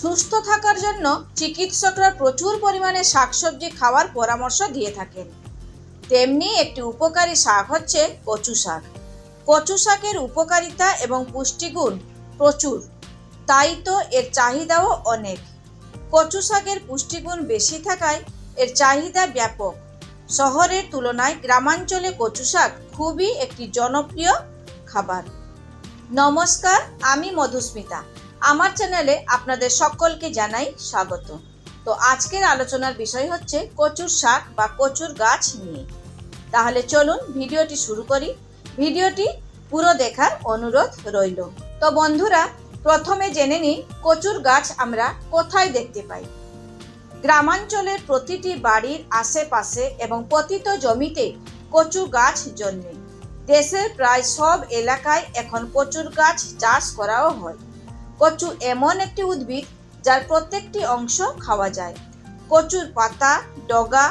সুস্থ থাকার জন্য চিকিৎসকরা প্রচুর পরিমাণে শাকসবজি খাওয়ার পরামর্শ দিয়ে থাকেন। তেমনি একটি উপকারী শাক হচ্ছে কচু শাক। কচু শাকের উপকারিতা এবং পুষ্টিগুণ প্রচুর, তাই তো এর চাহিদাও অনেক। কচু শাকের পুষ্টিগুণ বেশি থাকায় এর চাহিদা ব্যাপক। শহরের তুলনায় গ্রামাঞ্চলে কচু শাক খুবই একটি জনপ্রিয় খাবার। নমস্কার, আমি মধুস্মিতা। আমার চ্যানেলে আপনাদের সকলকে জানাই স্বাগত। তো আজকের আলোচনার বিষয় হচ্ছে কচুর শাক বা কচুর গাছ নিয়ে। তাহলে চলুন ভিডিওটি শুরু করি। ভিডিওটি পুরো দেখার অনুরোধ রইল। তো বন্ধুরা, প্রথমে জেনে নিই কচুর গাছ আমরা কোথায় দেখতে পাই। গ্রামাঞ্চলের প্রতিটি বাড়ির আশেপাশে এবং পতিত জমিতে কচু গাছ জন্মে। দেশের প্রায় সব এলাকায় এখন কচুর গাছ চাষ করাও হয়। কচু এমন একটি উদ্ভিদ যার প্রত্যেকটি অংশ খাওয়া যায়। কচুর পাতা, ডগা,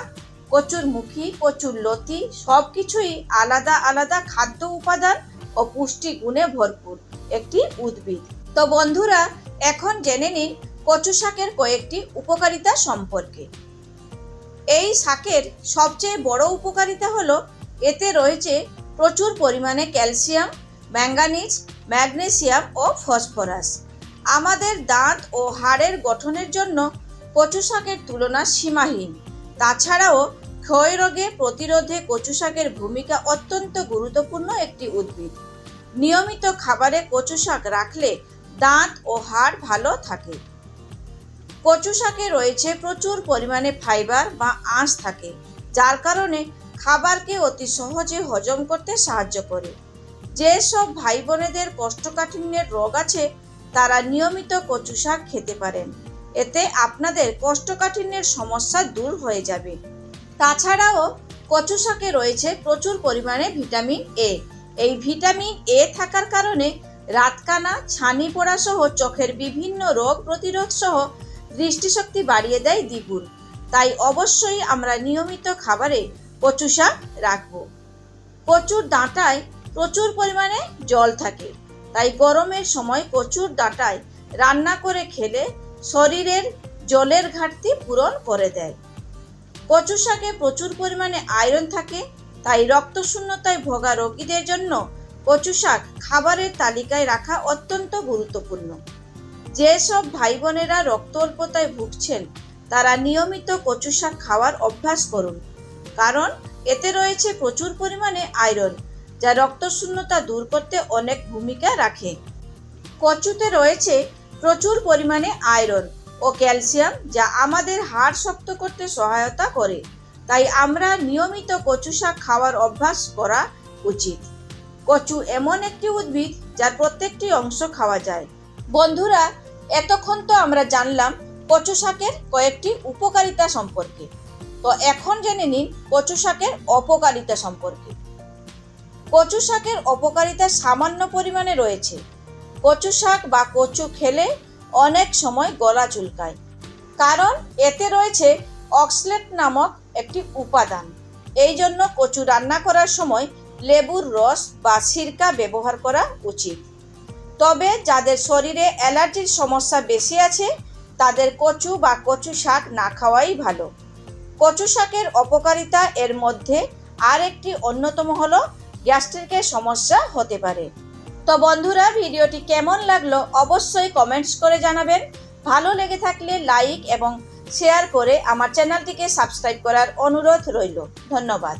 কচুর মুখী, কচুর লতি সব কিছুই আলাদা আলাদা খাদ্য উপাদান ও পুষ্টি গুণে ভরপুর একটি উদ্ভিদ। তো বন্ধুরা, এখন জেনে নিন কচু শাকের কয়েকটি উপকারিতা সম্পর্কে। এই শাকের সবচেয়ে বড় উপকারিতা হলো, এতে রয়েছে প্রচুর পরিমাণে ক্যালসিয়াম, ম্যাঙ্গানিজ, ম্যাগনেসিয়াম ও ফসফরাস। আমাদের দাঁত ও হাড়ের গঠনের জন্য কচু শাকের তুলনা সীমাহীন। তাছাড়াও, ক্ষয় রোগে প্রতিরোধে কচু শাকের ভূমিকা অত্যন্ত গুরুত্বপূর্ণ একটি উদ্ভিদ। নিয়মিত খাবারে কচু শাক রাখলে দাঁত ও হাড় ভালো থাকে। কচু শাকে রয়েছে প্রচুর পরিমাণে ফাইবার বা আঁশ থাকে, যার কারণে খাবারকে অতি সহজে হজম করতে সাহায্য করে। যেসব ভাই বোনেদের কোষ্ঠকাঠিন্যের রোগ আছে তারা নিয়মিত কচু শাক খেতে পারেন। এতে আপনাদের কোষ্ঠকাঠিন্যের সমস্যা দূর হয়ে যাবে। তাছাড়াও কচু শাকে রয়েছে প্রচুর পরিমাণে ভিটামিন এ এই ভিটামিন এ থাকার কারণে রাতকানা ছানি পড়া সহ চোখের বিভিন্ন রোগ প্রতিরোধ সহ দৃষ্টিশক্তি বাড়িয়ে দেয় দ্বিগুণ। তাই অবশ্যই আমরা নিয়মিত খাবারে কচু শাক রাখব। কচুর ডাঁটায় প্রচুর পরিমাণে জল থাকে। তাই গরমের সময় কচুর ডাঁটায় রান্না করে খেলে শরীরের জলের ঘাটতি পূরণ করে দেয়। কচু শাকে প্রচুর পরিমাণে আয়রন থাকে, তাই রক্তশূন্যতায় ভোগা রোগীদের জন্য কচু শাক খাবারের তালিকায় রাখা অত্যন্ত গুরুত্বপূর্ণ। যেসব ভাই বোনেরা রক্ত অল্পতায় ভুগছেন, তারা নিয়মিত কচু শাক খাওয়ার অভ্যাস করুন, কারণ এতে রয়েছে প্রচুর পরিমাণে আয়রন যা রক্তশূন্যতা দূর করতে অনেক ভূমিকা রাখে। কচুতে রয়েছে প্রচুর পরিমাণে আয়রন ও ক্যালসিয়াম যা আমাদের হাড় শক্ত করতে সহায়তা করে। তাই আমরা নিয়মিত কচু শাক খাওয়ার অভ্যাস করা উচিত। কচু এমন একটি উদ্ভিদ যার প্রত্যেকটি অংশ খাওয়া যায়। বন্ধুরা, এতক্ষণ তো আমরা জানলাম কচু শাকের কয়েকটি উপকারিতা সম্পর্কে। তো এখন জেনে নিন কচু শাকের অপকারিতা সম্পর্কে। কচু শাকের অপকারিতা সামান্য পরিমাণে রয়েছে। কচু শাক বা কচু খেলে অনেক সময় গলা চুলকায়। কারণ এতে রয়েছে অক্সলেট নামক একটি উপাদান। এই জন্য কচু রান্না করার সময় লেবুর রস বা সিরকা ব্যবহার করা উচিত। তবে যাদের শরীরে অ্যালার্জির সমস্যা বেশি আছে, তাদের কচু বা কচু শাক না খাওয়াই ভালো। কচু শাকের অপকারিতা এর মধ্যে আর একটি অন্যতম হলো গ্যাস্ট্রিকের সমস্যা হতে পারে। তো বন্ধুরা, ভিডিওটি কেমন লাগল অবশ্যই কমেন্টস করে জানাবেন। ভালো লেগে থাকলে লাইক এবং শেয়ার করে আমার চ্যানেলটিকে সাবস্ক্রাইব করার অনুরোধ রইল। ধন্যবাদ।